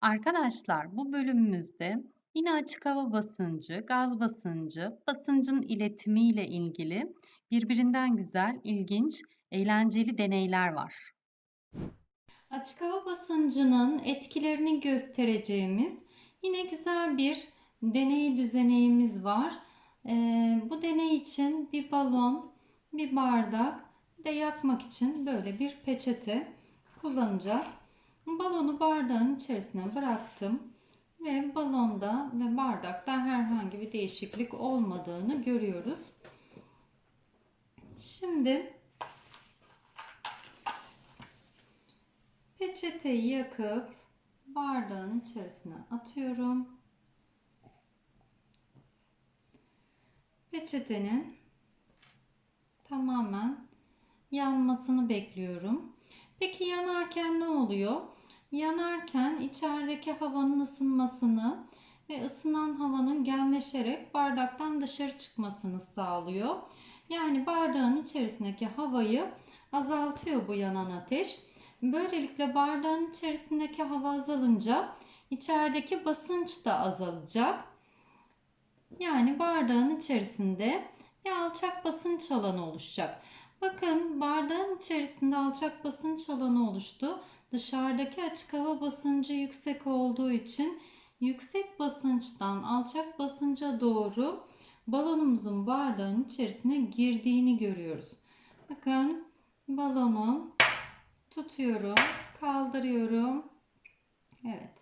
Arkadaşlar bu bölümümüzde yine açık hava basıncı, gaz basıncı, basıncın iletimiyle ilgili birbirinden güzel, ilginç, eğlenceli deneyler var. Açık hava basıncının etkilerini göstereceğimiz yine güzel bir deney düzeneyimiz var. Ee, bu deney için bir balon, bir bardak bir de yakmak için böyle bir peçete kullanacağız. Balonu bardağın içerisine bıraktım ve balonda ve bardakta herhangi bir değişiklik olmadığını görüyoruz. Şimdi Peçeteyi yakıp bardağın içerisine atıyorum. Peçetenin tamamen yanmasını bekliyorum. Peki yanarken ne oluyor? Yanarken içerideki havanın ısınmasını ve ısınan havanın genleşerek bardaktan dışarı çıkmasını sağlıyor. Yani bardağın içerisindeki havayı azaltıyor bu yanan ateş. Böylelikle bardağın içerisindeki hava azalınca içerideki basınç da azalacak. Yani bardağın içerisinde bir alçak basınç alanı oluşacak. Bakın bardağın içerisinde alçak basınç alanı oluştu. Dışarıdaki açık hava basıncı yüksek olduğu için yüksek basınçtan alçak basınca doğru balonumuzun bardağın içerisine girdiğini görüyoruz. Bakın balonun tutuyorum, kaldırıyorum. Evet.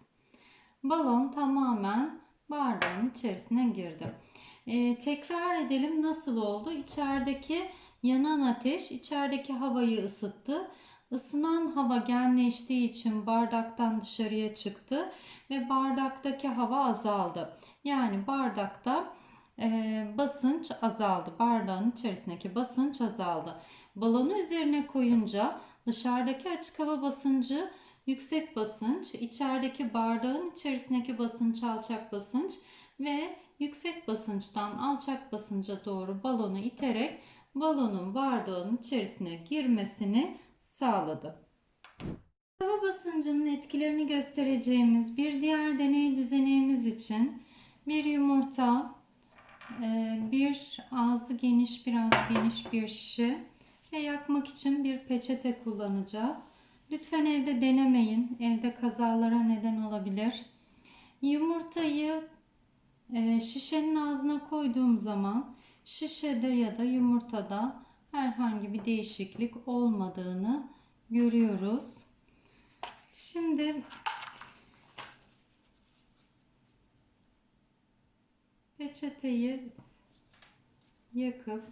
Balon tamamen bardağın içerisine girdi. Ee, tekrar edelim nasıl oldu? İçerideki yanan ateş içerideki havayı ısıttı. Isınan hava genleştiği için bardaktan dışarıya çıktı ve bardaktaki hava azaldı. Yani bardakta e, basınç azaldı. Bardağın içerisindeki basınç azaldı. Balonu üzerine koyunca Dışarıdaki açık hava basıncı yüksek basınç, içerideki bardağın içerisindeki basınç alçak basınç ve yüksek basınçtan alçak basınca doğru balonu iterek balonun bardağın içerisine girmesini sağladı. Hava basıncının etkilerini göstereceğimiz bir diğer deney düzenimiz için bir yumurta, e, bir ağzı geniş biraz geniş bir şişe ve yakmak için bir peçete kullanacağız. Lütfen evde denemeyin. Evde kazalara neden olabilir. Yumurtayı e, şişenin ağzına koyduğum zaman şişede ya da yumurtada herhangi bir değişiklik olmadığını görüyoruz. Şimdi peçeteyi yakıp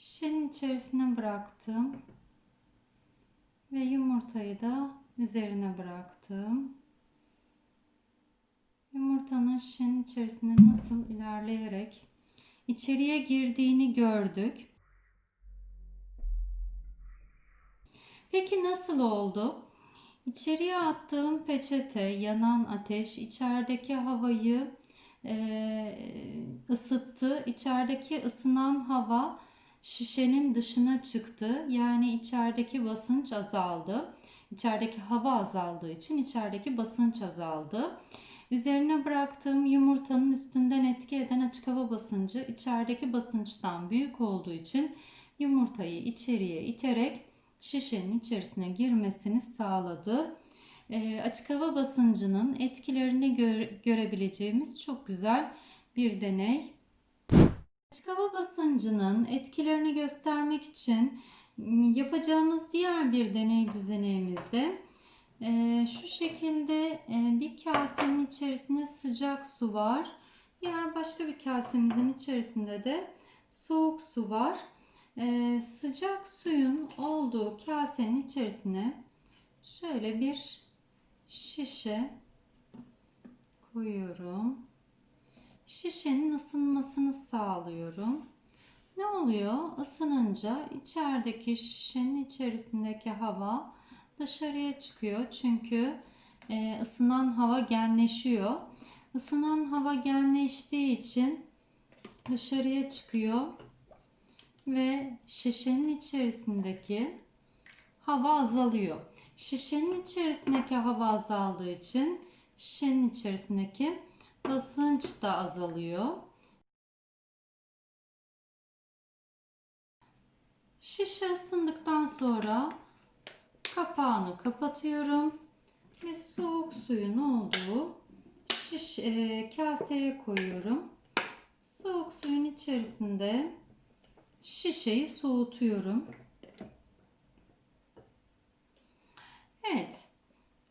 Şişenin içerisine bıraktım. Ve yumurtayı da üzerine bıraktım. Şişenin içerisine nasıl ilerleyerek içeriye girdiğini gördük. Peki nasıl oldu? İçeriye attığım peçete, yanan ateş içerideki havayı e, ısıttı. İçerideki ısınan hava şişenin dışına çıktı. Yani içerideki basınç azaldı. İçerideki hava azaldığı için içerideki basınç azaldı. Üzerine bıraktığım yumurtanın üstünden etki eden açık hava basıncı içerideki basınçtan büyük olduğu için yumurtayı içeriye iterek şişenin içerisine girmesini sağladı. E, açık hava basıncının etkilerini gö görebileceğimiz çok güzel bir deney. Açık hava basıncının etkilerini göstermek için yapacağımız diğer bir deney düzenimizde e, şu şekilde e, bir kasenin içerisinde sıcak su var. Diğer başka bir kasemizin içerisinde de soğuk su var. E, sıcak suyun olduğu kasenin içerisine şöyle bir şişe koyuyorum şişenin ısınmasını sağlıyorum. Ne oluyor? Isınınca içerideki şişenin içerisindeki hava dışarıya çıkıyor. Çünkü e, ısınan hava genleşiyor. Isınan hava genleştiği için dışarıya çıkıyor ve şişenin içerisindeki hava azalıyor. Şişenin içerisindeki hava azaldığı için şişenin içerisindeki basınç da azalıyor. Şişe ısındıktan sonra kapağını kapatıyorum ve soğuk suyun olduğu şiş, e, kaseye koyuyorum. Soğuk suyun içerisinde şişeyi soğutuyorum. Evet.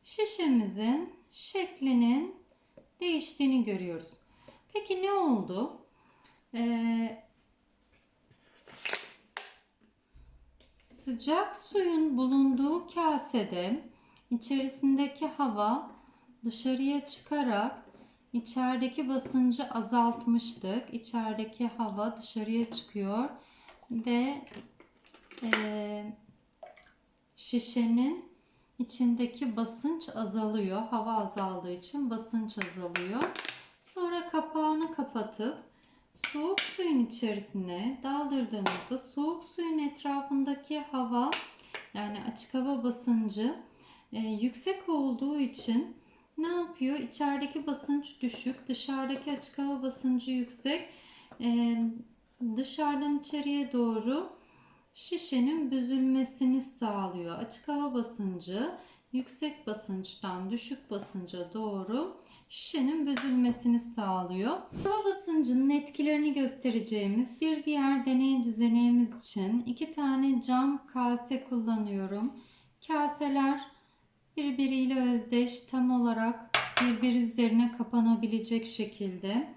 Şişemizin şeklinin değiştiğini görüyoruz. Peki ne oldu? Ee, sıcak suyun bulunduğu kasede içerisindeki hava dışarıya çıkarak içerideki basıncı azaltmıştık. İçerideki hava dışarıya çıkıyor ve e, şişenin içindeki basınç azalıyor. Hava azaldığı için basınç azalıyor. Sonra kapağını kapatıp soğuk suyun içerisine daldırdığımızda soğuk suyun etrafındaki hava yani açık hava basıncı e, yüksek olduğu için ne yapıyor? İçerideki basınç düşük, dışarıdaki açık hava basıncı yüksek. E, dışarıdan içeriye doğru şişenin büzülmesini sağlıyor. Açık hava basıncı yüksek basınçtan düşük basınca doğru şişenin büzülmesini sağlıyor. Hava basıncının etkilerini göstereceğimiz bir diğer deney düzenimiz için iki tane cam kase kullanıyorum. Kaseler birbiriyle özdeş tam olarak birbiri üzerine kapanabilecek şekilde.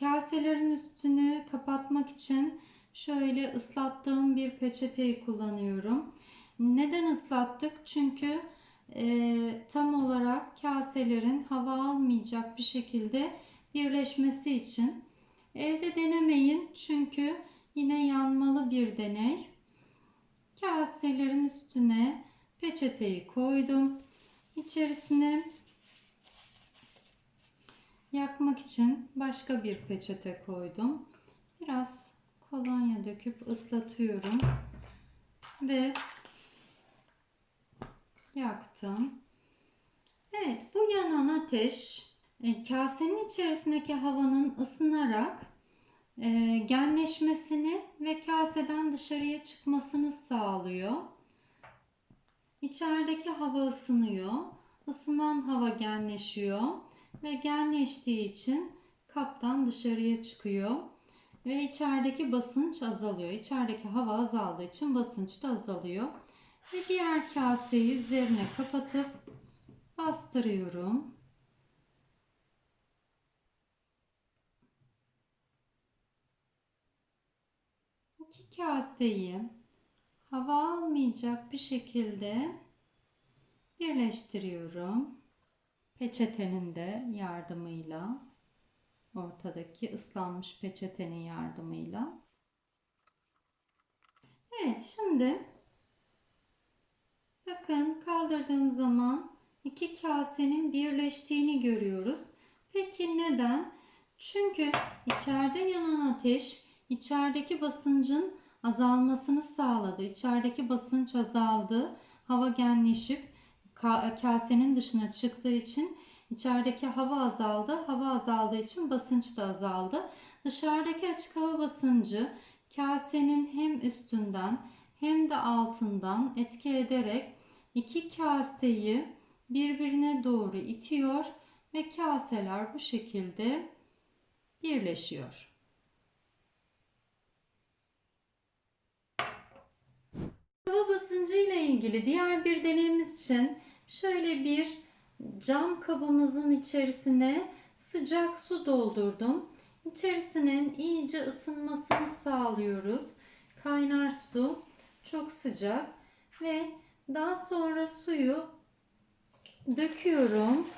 Kaselerin üstünü kapatmak için şöyle ıslattığım bir peçeteyi kullanıyorum. Neden ıslattık? Çünkü e, tam olarak kaselerin hava almayacak bir şekilde birleşmesi için. Evde denemeyin çünkü yine yanmalı bir deney. Kaselerin üstüne peçeteyi koydum. İçerisine yakmak için başka bir peçete koydum. Biraz kolonya döküp ıslatıyorum ve yaktım. Evet, bu yanan ateş e, kasenin içerisindeki havanın ısınarak e, genleşmesini ve kaseden dışarıya çıkmasını sağlıyor. İçerideki hava ısınıyor. Isınan hava genleşiyor ve genleştiği için kaptan dışarıya çıkıyor ve içerideki basınç azalıyor. İçerideki hava azaldığı için basınç da azalıyor. Ve diğer kaseyi üzerine kapatıp bastırıyorum. İki kaseyi hava almayacak bir şekilde birleştiriyorum. Peçetenin de yardımıyla ortadaki ıslanmış peçetenin yardımıyla. Evet şimdi bakın kaldırdığım zaman iki kasenin birleştiğini görüyoruz. Peki neden? Çünkü içeride yanan ateş içerideki basıncın azalmasını sağladı. İçerideki basınç azaldı. Hava genleşip kasenin dışına çıktığı için içerideki hava azaldı. Hava azaldığı için basınç da azaldı. Dışarıdaki açık hava basıncı kasenin hem üstünden hem de altından etki ederek iki kaseyi birbirine doğru itiyor ve kaseler bu şekilde birleşiyor. Hava basıncı ile ilgili diğer bir deneyimiz için şöyle bir cam kabımızın içerisine sıcak su doldurdum. İçerisinin iyice ısınmasını sağlıyoruz. Kaynar su çok sıcak ve daha sonra suyu döküyorum.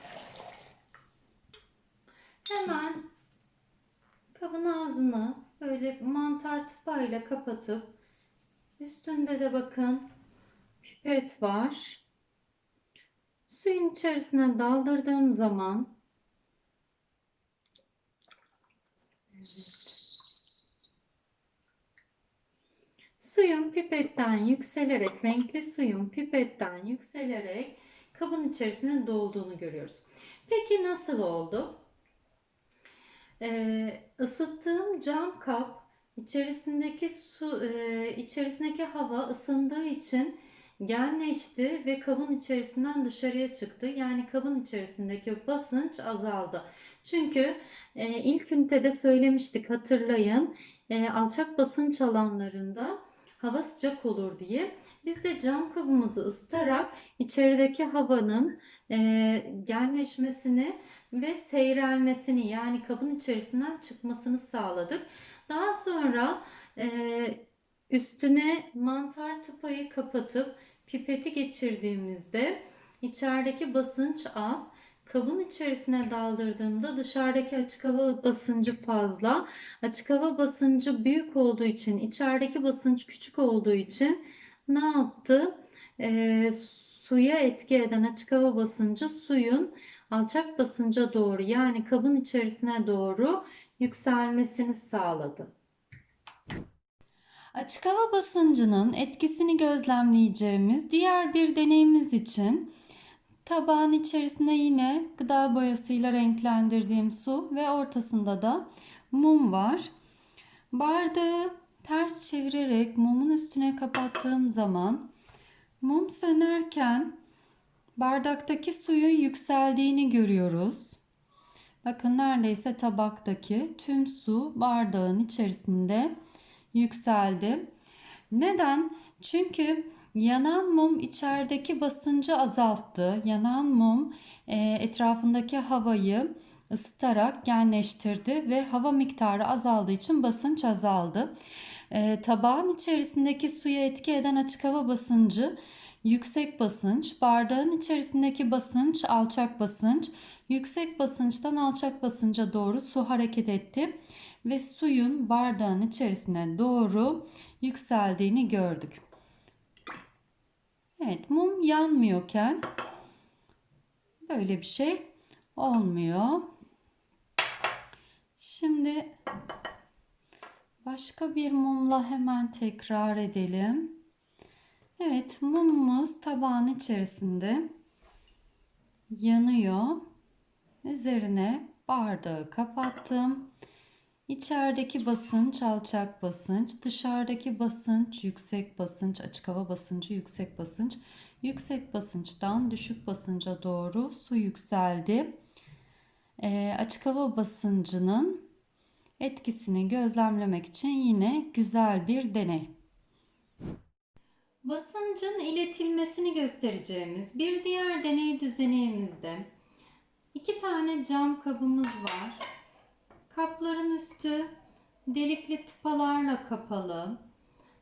Hemen kabın ağzını böyle mantar tıpayla kapatıp üstünde de bakın pipet var. Suyun içerisine daldırdığım zaman Suyun pipetten yükselerek, renkli suyun pipetten yükselerek kabın içerisine dolduğunu görüyoruz. Peki nasıl oldu? Ee, ısıttığım cam kap içerisindeki su, e, içerisindeki hava ısındığı için genleşti ve kabın içerisinden dışarıya çıktı. Yani kabın içerisindeki basınç azaldı. Çünkü e, ilk ünitede söylemiştik hatırlayın. E, alçak basınç alanlarında hava sıcak olur diye. Biz de cam kabımızı ısıtarak içerideki havanın e, genleşmesini ve seyrelmesini yani kabın içerisinden çıkmasını sağladık. Daha sonra e, üstüne mantar tıpayı kapatıp pipeti geçirdiğimizde içerideki basınç az. Kabın içerisine daldırdığımda dışarıdaki açık hava basıncı fazla. Açık hava basıncı büyük olduğu için, içerideki basınç küçük olduğu için ne yaptı? Ee, suya etki eden açık hava basıncı suyun alçak basınca doğru yani kabın içerisine doğru yükselmesini sağladı. Açık hava basıncının etkisini gözlemleyeceğimiz diğer bir deneyimiz için tabağın içerisine yine gıda boyasıyla renklendirdiğim su ve ortasında da mum var. Bardağı ters çevirerek mumun üstüne kapattığım zaman mum sönerken bardaktaki suyun yükseldiğini görüyoruz. Bakın neredeyse tabaktaki tüm su bardağın içerisinde yükseldi. Neden? Çünkü yanan mum içerideki basıncı azalttı. Yanan mum e, etrafındaki havayı ısıtarak genleştirdi ve hava miktarı azaldığı için basınç azaldı. E, tabağın içerisindeki suya etki eden açık hava basıncı yüksek basınç, bardağın içerisindeki basınç alçak basınç, yüksek basınçtan alçak basınca doğru su hareket etti ve suyun bardağın içerisine doğru yükseldiğini gördük. Evet, mum yanmıyorken böyle bir şey olmuyor. Şimdi başka bir mumla hemen tekrar edelim. Evet, mumumuz tabağın içerisinde yanıyor. Üzerine bardağı kapattım. İçerideki basınç alçak basınç, dışarıdaki basınç yüksek basınç, açık hava basıncı yüksek basınç. Yüksek basınçtan düşük basınca doğru su yükseldi. E, açık hava basıncının etkisini gözlemlemek için yine güzel bir deney. Basıncın iletilmesini göstereceğimiz bir diğer deney düzenimizde iki tane cam kabımız var. Kapların üstü delikli tıpalarla kapalı.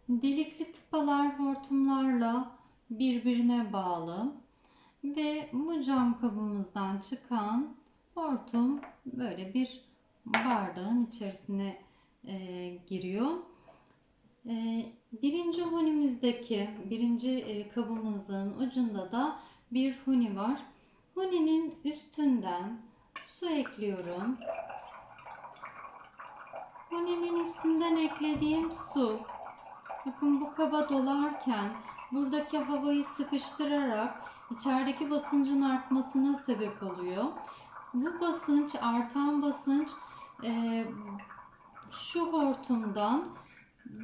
Delikli tıpalar hortumlarla birbirine bağlı. Ve bu cam kabımızdan çıkan hortum böyle bir bardağın içerisine e, giriyor. E, birinci hunimizdeki birinci e, kabımızın ucunda da bir huni var. Huninin üstünden su ekliyorum. Huninin üstünden eklediğim su. Bakın bu kaba dolarken buradaki havayı sıkıştırarak içerideki basıncın artmasına sebep oluyor. Bu basınç, artan basınç e, şu hortumdan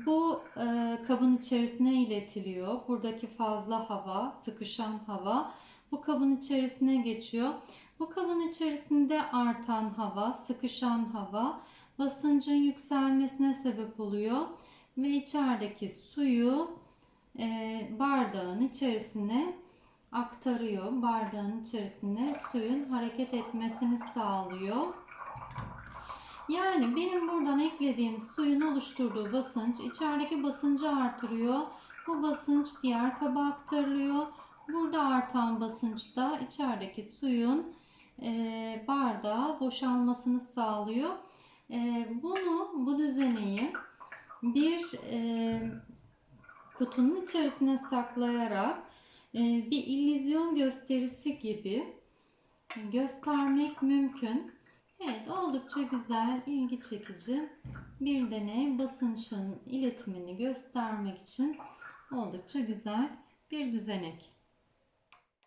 bu e, kabın içerisine iletiliyor. Buradaki fazla hava, sıkışan hava bu kabın içerisine geçiyor. Bu kabın içerisinde artan hava, sıkışan hava basıncın yükselmesine sebep oluyor ve içerideki suyu e, bardağın içerisine aktarıyor. Bardağın içerisine suyun hareket etmesini sağlıyor. Yani benim buradan eklediğim suyun oluşturduğu basınç içerideki basıncı artırıyor. Bu basınç diğer kaba aktarılıyor. Burada artan basınç da içerideki suyun e, bardağa boşalmasını sağlıyor. E, bunu, bu düzeneyi bir e, kutunun içerisine saklayarak e, bir illüzyon gösterisi gibi göstermek mümkün. Evet, oldukça güzel, ilgi çekici bir deney. Basınçın iletimini göstermek için oldukça güzel bir düzenek.